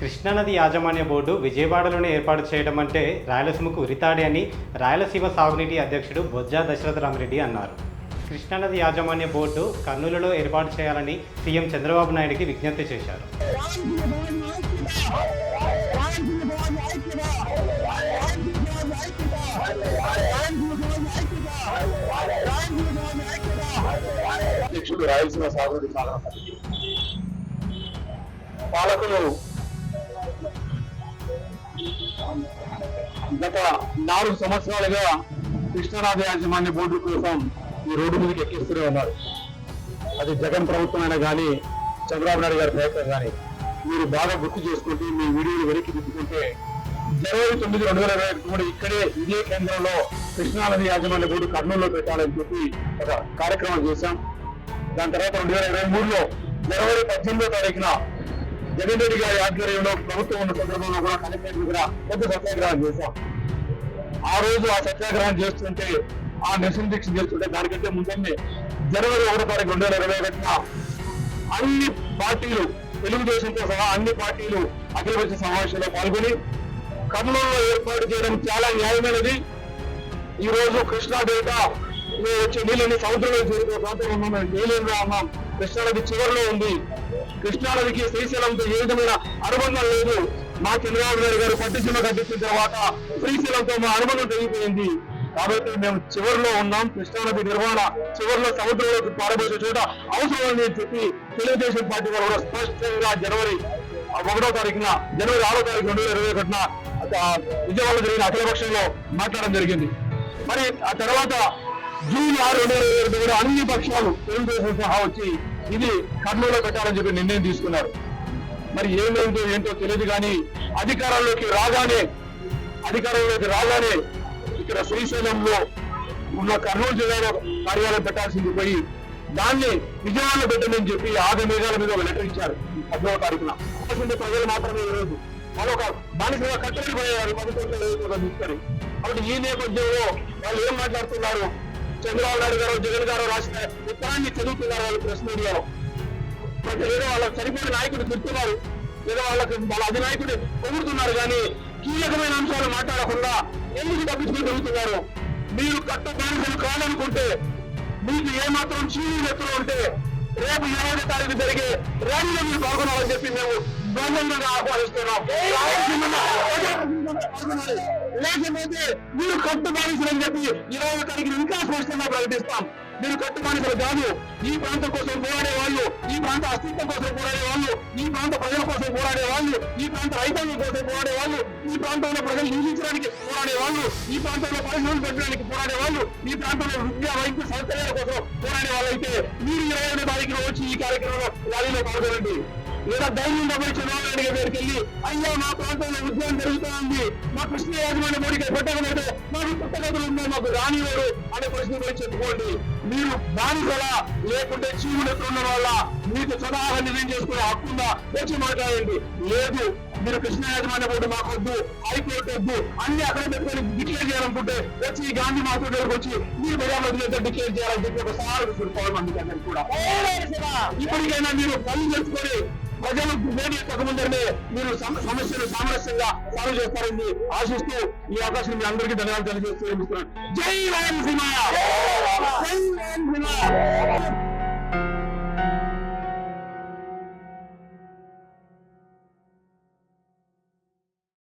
కృష్ణానది యాజమాన్య బోర్డు విజయవాడలోనే ఏర్పాటు చేయడం అంటే రాయలసీమకు ఉరితాడే అని రాయలసీమ సాగునీటి అధ్యక్షుడు బొజ్జా దశరథరామరెడ్డి అన్నారు. కృష్ణానది యాజమాన్య బోర్డు కర్నూలులో ఏర్పాటు చేయాలని సీఎం చంద్రబాబు నాయుడికి విజ్ఞప్తి చేశారు. రాయలసీమ సాగునీటి పాలకులు గత నాలుగు సంవత్సరాలుగా కృష్ణారాధ యాజమాన్య బోర్డు కోసం ఈ రోడ్డు మీదకి ఎక్కిస్తూనే ఉన్నారు. అది జగన్ ప్రభుత్వం అయినా కానీ చంద్రబాబు నాయుడు గారి ప్రయత్నం కానీ మీరు బాగా గుర్తు చేసుకుంటే మీ వీడియోలు వెనక్కి తిప్పుకుంటే ఇరవై తొమ్మిది రెండు వేల ఇరవై ఒకటి ఇక్కడే ఇదే కేంద్రంలో కృష్ణానది యాజమాన్య బోర్డు కర్నూలులో పెట్టాలని చెప్పి ఒక కార్యక్రమం చేశాం. దాని తర్వాత రెండు వేల ఇరవై మూడులో జనవరి పద్దెనిమిదో తారీఖున జగన్ రెడ్డి గారి ఆధ్వర్యంలో ప్రభుత్వం ఉన్న సందర్భంలో కూడా కలెక్టర్ దగ్గర పెద్ద సత్యాగ్రహం చేశాం. ఆ రోజు ఆ సత్యాగ్రహం చేస్తుంటే ఆ నిరసన దీక్ష చేస్తుంటే దానికంటే ముందే జనవరి ఒకటో తారీఖు రెండు వేల ఇరవై ఒకటిన అన్ని పార్టీలు తెలుగుదేశంతో సహా అన్ని పార్టీలు అఖిలపక్ష సమావేశంలో పాల్గొని కర్నూలులో ఏర్పాటు చేయడం చాలా న్యాయమైనది. ఈ రోజు కృష్ణా డేటా వచ్చే నీళ్ళని సముద్రంలో చేరుకునే ప్రాంతంలో ఉన్నాం. మేము నీళ్ళలో కృష్ణా నది చివరిలో ఉంది. కృష్ణానదికి శ్రీశైలంతో ఏ విధమైన అనుబంధం లేదు. మా చంద్రబాబు నాయుడు గారు పట్టిసీమ కట్టించిన తర్వాత శ్రీశైలంతో మా అనుబంధం తెగిపోయింది కాబట్టి మేము చివరిలో ఉన్నాం. కృష్ణానది నిర్వహణ చివరిలో సముద్రంలోకి పారబోసే చోట అవసరం అని చెప్పి తెలుగుదేశం పార్టీ వాళ్ళు కూడా స్పష్టంగా జనవరి ఒకటో తారీఖున జనవరి ఆరో తారీఖు రెండు వేల ఇరవై ఒకటిన విజయవాడలో జరిగిన అఖిలపక్షంలో మాట్లాడడం జరిగింది. మరి ఆ తర్వాత జూన్ ఆరు రెండు వేల ఇరవై ఒకటి అన్ని పక్షాలు తెలుగుదేశం సహా వచ్చి ఇది కర్నూలులో పెట్టాలని చెప్పి నిర్ణయం తీసుకున్నారు. మరి ఏమేంటో ఏంటో తెలియదు కానీ అధికారంలోకి రాగానే అధికారంలోకి రాగానే ఇక్కడ శ్రీశైలంలో ఉన్న కర్నూలు జిల్లాలో కార్యాలయం పెట్టాల్సింది పోయి దాన్ని విజయవాడలో పెట్టమని చెప్పి ఆది మేఘాల మీద ఒక లెటర్ ఇచ్చారు పదవ తారీఖున. ప్రజలు మాత్రమే ఈరోజు రోజు వాళ్ళు ఒక బానిసగా కట్టడిపోయారు పది కోట్ల తీసుకొని. కాబట్టి ఈ నేపథ్యంలో వాళ్ళు ఏం మాట్లాడుతున్నారు? చంద్రబాబు నాయుడు గారు జగన్ గారు రాసిన ఉత్తరాన్ని చదువుతున్నారు వాళ్ళు ప్రెస్ మీడియాలో. ఏదో వాళ్ళ చనిపోయిన నాయకుడు తిడుతున్నారు ఏదో వాళ్ళకి వాళ్ళ అధినాయకుడు పొగుడుతున్నారు కానీ కీలకమైన అంశాలు మాట్లాడకుండా ఎందుకు తప్పించుకుని తిరుగుతున్నారు? మీరు కట్ట బానిసలు కాదనుకుంటే మీకు ఏమాత్రం చీని ఎత్తులు ఉంటే రేపు ఇరవై తారీఖు జరిగే ర్యాలీలో మీరు పాల్గొనాలని చెప్పి మేము బృందంగా ఆహ్వానిస్తున్నాం. లేకపోతే మీరు కట్టు బానిసలు అని చెప్పి ఇరవై తారీఖు ఇంకా స్పష్టంగా ప్రకటిస్తాం. మీరు కట్టు బానిసలు కాదు. ఈ ప్రాంతం కోసం పోరాడే వాళ్ళు ఈ ప్రాంత అస్తిత్వం కోసం పోరాడే వాళ్ళు ఈ ప్రాంత ప్రజల కోసం పోరాడే వాళ్ళు ఈ ప్రాంత రైతాంగం కోసం పోరాడే వాళ్ళు ఈ ప్రాంతంలో ప్రజలు నివసించడానికి పోరాడే వాళ్ళు ఈ ప్రాంతంలో పరిశ్రమలు పెట్టడానికి పోరాడే వాళ్ళు ఈ ప్రాంతంలో విద్యా వైద్య సౌకర్యాల కోసం పోరాడే వాళ్ళు అయితే మీరు ఇరవై ఐదో తారీఖున వచ్చి ఈ కార్యక్రమంలో ర్యాలీలో పాల్గొనండి. లేదా ధైర్యం డబ్బులు చంద్రబాబు దగ్గరికి వెళ్ళి అయ్యా మా ప్రాంతంలో ఉద్యోగం జరుగుతోంది మా కృష్ణ యాజమాన్య బోడికి పెట్టకపోతే మాకు పుట్టగతులు ఉన్నాయి మాకు రానివారు అనే ప్రశ్న గురించి చెప్పుకోండి. మీరు బానిసల లేకుంటే చీవులు ఎత్తున్న వాళ్ళ మీకు స్వతహాగా నిర్ణయం చేసుకునే హక్కుందా వచ్చి మాట్లాడండి. లేదు. మీరు కృష్ణ యాజమాన్య బోర్డు మాకు వద్దు హైకోర్టు వద్దు అన్ని అక్కడ పెట్టుకొని డిక్లేర్ చేయాలనుకుంటే వచ్చి ఈ గాంధీ దగ్గరకు వచ్చి మీరు ప్రజాప్రతినిధులతో డిక్లేర్ చేయాలని చెప్పి ఒక మంది అందరికీ కూడా. ఇప్పటికైనా మీరు పనులు చేసుకొని ప్రజలు వేడి ముందరనే మీరు సమ- సమస్యలు సామరస్యంగా సాల్వ్ చేస్తారని ఆశిస్తూ ఈ అవకాశం మీ అందరికీ ధన్యవాదాలు తెలియజేస్తూ జై రాయలసీమ! జై రాయలసీమ!